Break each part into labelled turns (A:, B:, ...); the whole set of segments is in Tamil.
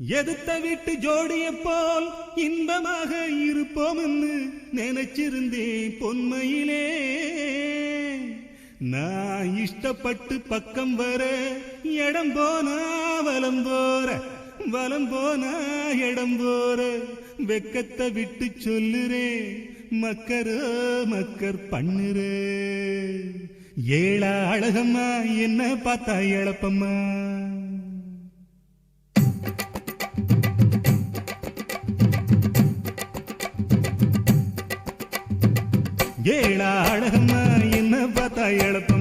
A: எதிர்த்த விட்டு ஜோடிய போல் இன்பமாக இருப்போம்னு நினைச்சிருந்தேன் பொன்மையிலே. நான் இஷ்டப்பட்டு பக்கம் வர இடம் போனா வலம் போற வலம் போனா இடம் போற. வெக்கத்தை விட்டு சொல்லுறே மக்கரோ மக்கர் பண்ணுறே. ஏழா அழகம்மா என்ன பார்த்தா இழப்பம்மா? ஏழா அழகம்மா என்ன பார்த்தா
B: எழப்பம்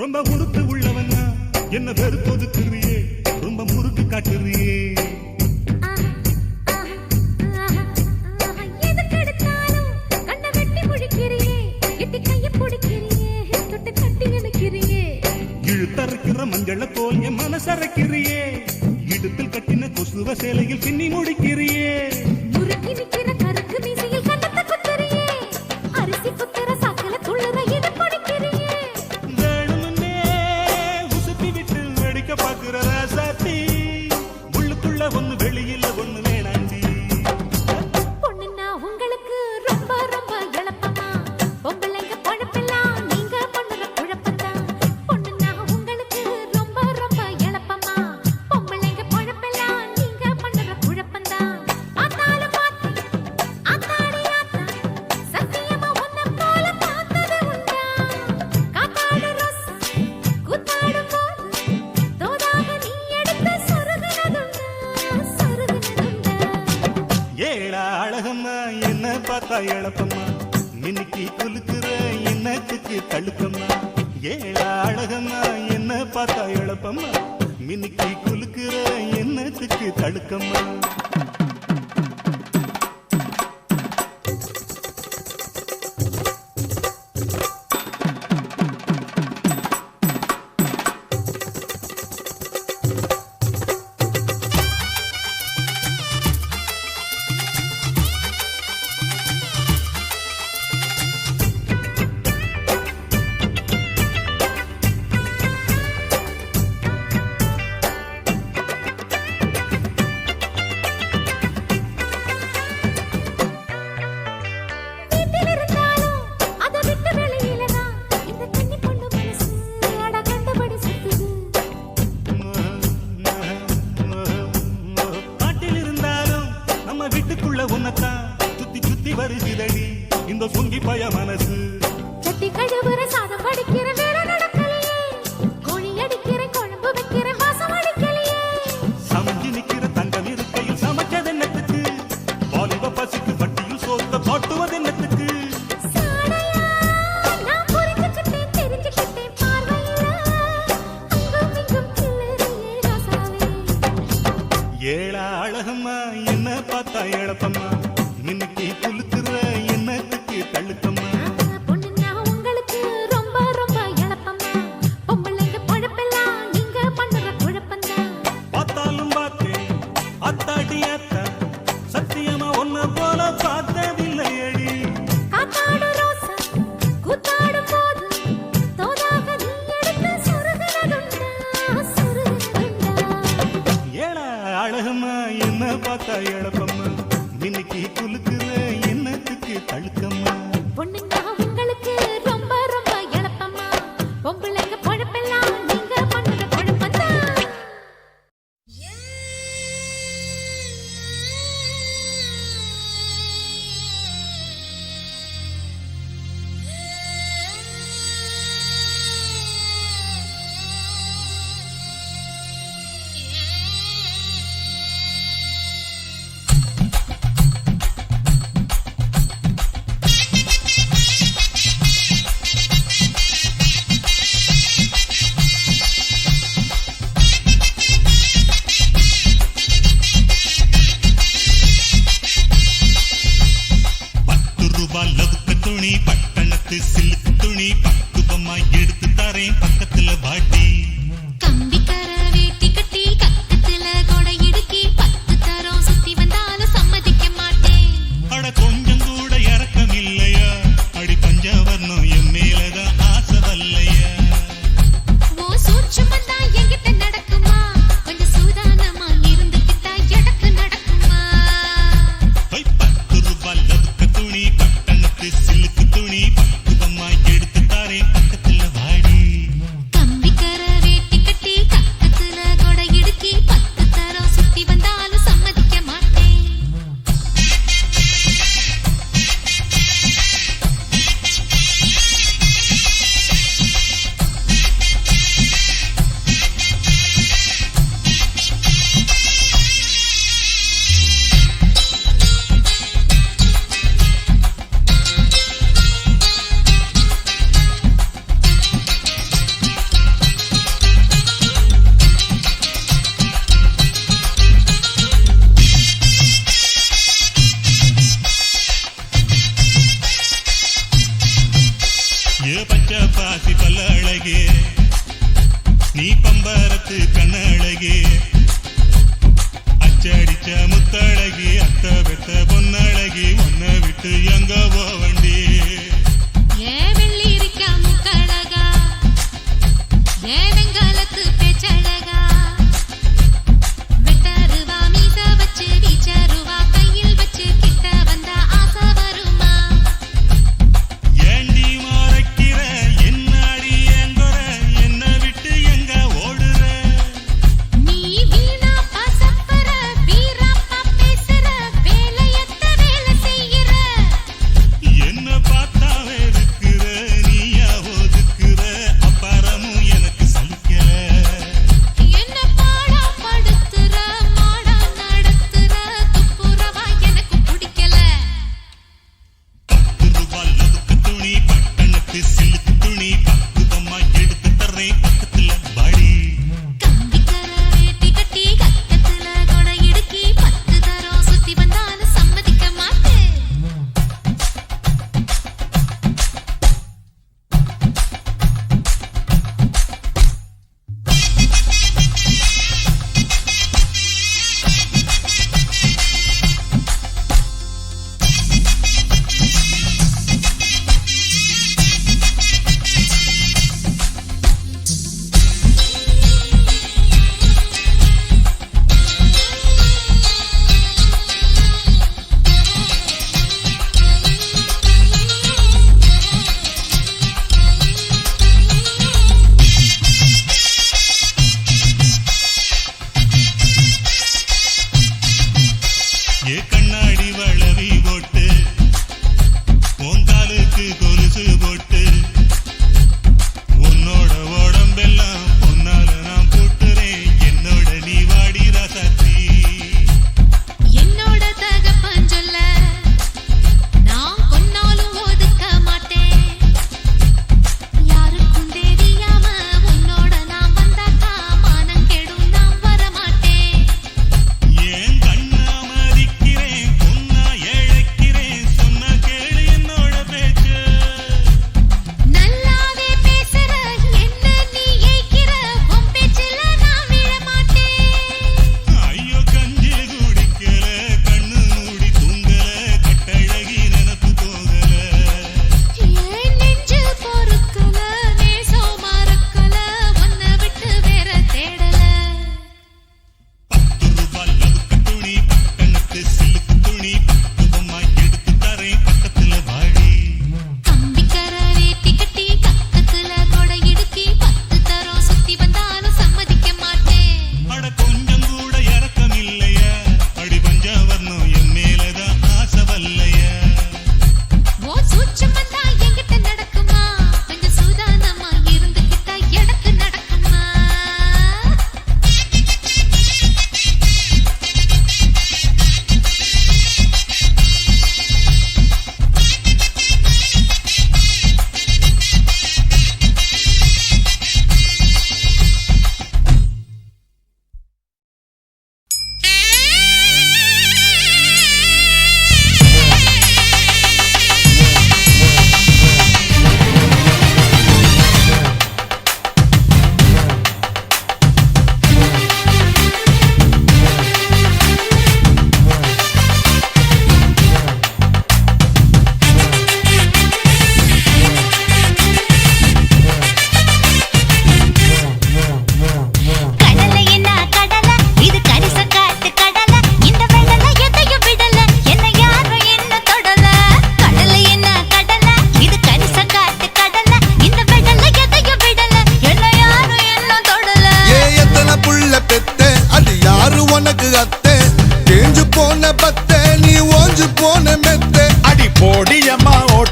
B: ரொம்ப
A: உடுத்து உள்ளவன். என்ன வெறுத்து ஒதுக்குறீ ഒന്ന് വെളിയില ഒന്ന് எனக்கு தழுக்கம்மா ஏழா அழகம்மா என்ன பார்த்தா இழப்பம்மா. மினுக்கி குலுக்குற என்னத்துக்கு தழுக்கம்மா
C: తాత ఎడపమ్మ இருக்குமா பொண்ணுங்க money.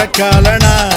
C: போட்ட காலனா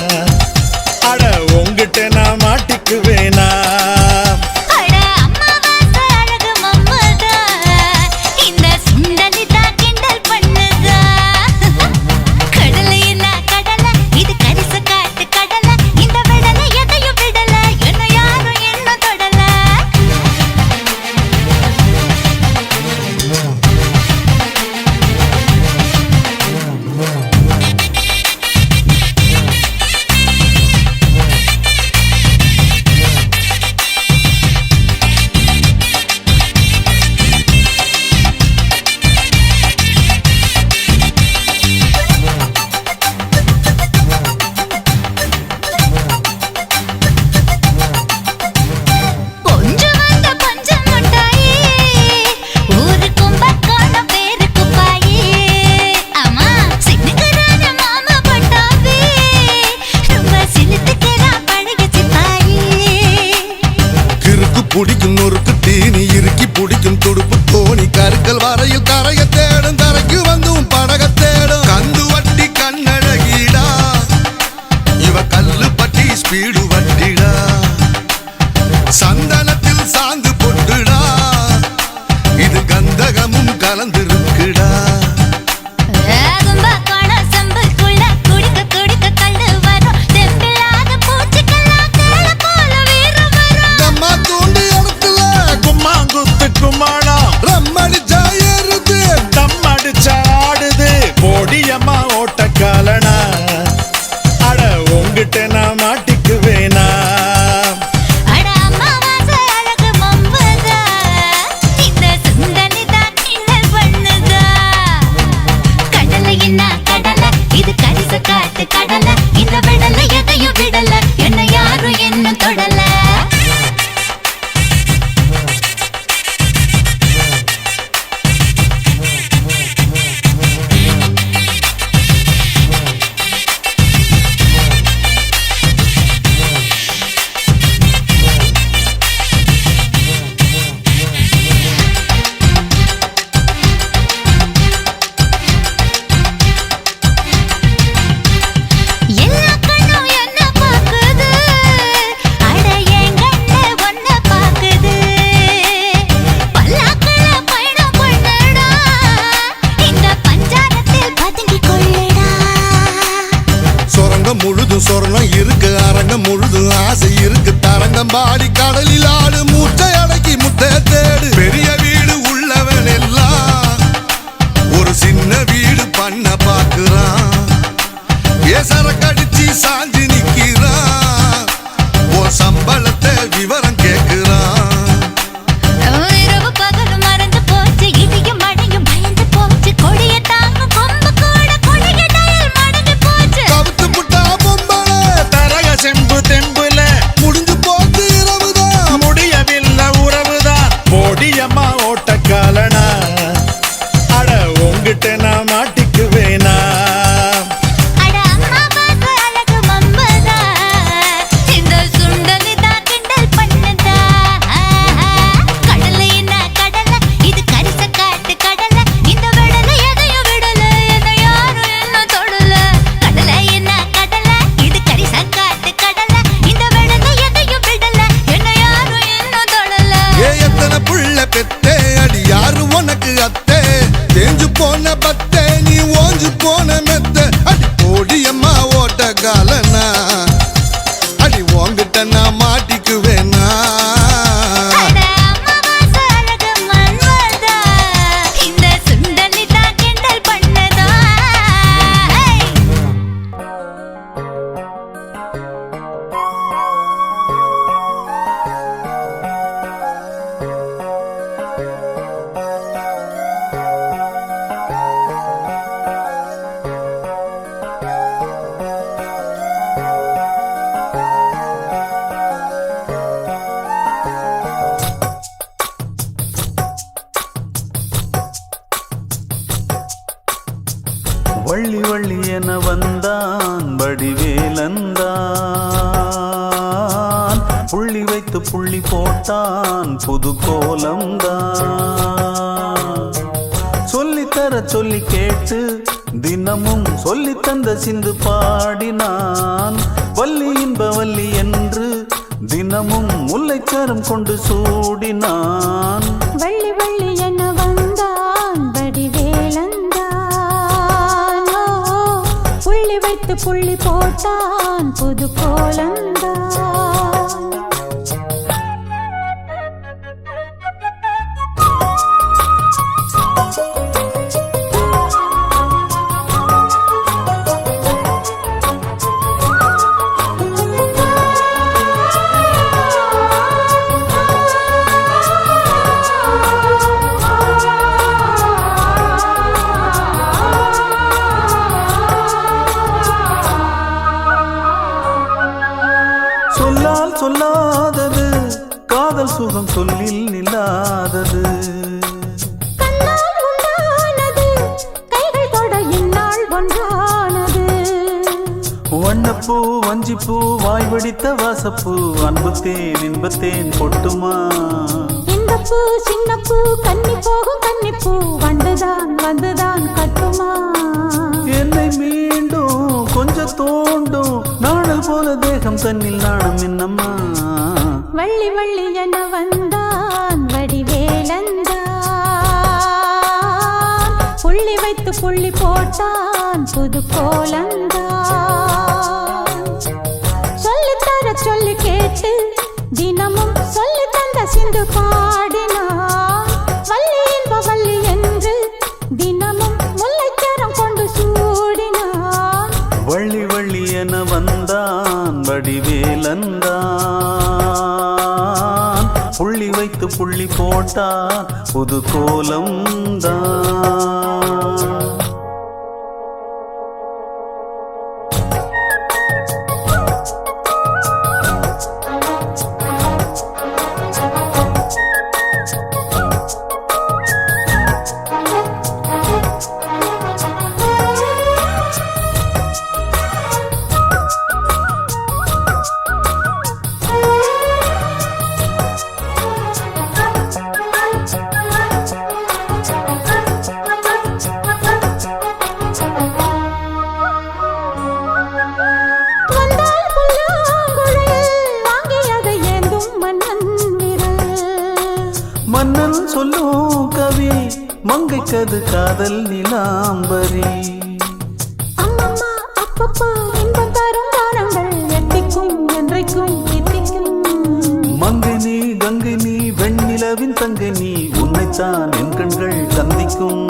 D: என வந்தான் வடிவேலந்தான். புள்ளி வைத்து புள்ளி போட்டான் புது கோலம்தான். சொல்லித்தர சொல்லி கேட்டு தினமும் சொல்லி தந்த சிந்து பாடினான். வள்ளி இன்ப வள்ளி என்று தினமும் முல்லைச்சரம் கொண்டு சூடினான்.
B: வள்ளி புள்ளி போட்டான் புது கோலந்தான்.
D: காதல் சுகம் சொல்லில் நில்லாதது. வண்ணப்பூ வஞ்சிப்பூ வாய் வடித்த வாசப்பூ அன்புத்தேன் இன்பத்தேன் பொட்டுமா
B: இந்த பூ சின்ன பூ கன்னி போகும் கன்னி பூ வந்துதான் வந்துதான் கட்டுமா?
D: என்னை மீண்டும் கொஞ்சம் தோண்டும் நாடல் போல தேகம் தன்னில் நாணம் என்னம்மா?
B: வள்ளி வள்ளி என வந்தான் வடிவேலந்தான். புள்ளி வைத்து புள்ளி போட்டான் புது கோலந்தான்
D: புள்ளி புது கோலம் தான்.
B: என்றைக்கும் எத்திக்கும்
D: மங்கை வெண்ணிலவின் தங்கை உன்னைத்தான் என் கண்கள் சந்திக்கும்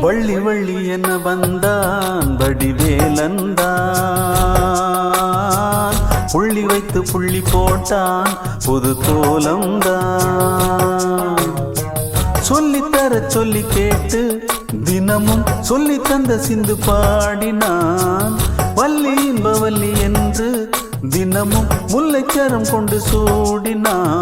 D: வள்ளி வள்ளி என வந்தான் வடிவேலந்தான். புள்ளி வைத்து புள்ளி போட்டான் புது கோலம்தான் சொல்லித்தர சொல்லி கேட்டு தினமும் சொல்லி தந்த சிந்து பாடினான். வள்ளி இன்பவல்லி என்று தினமும் முல்லைச்சரம் கொண்டு சூடினான்.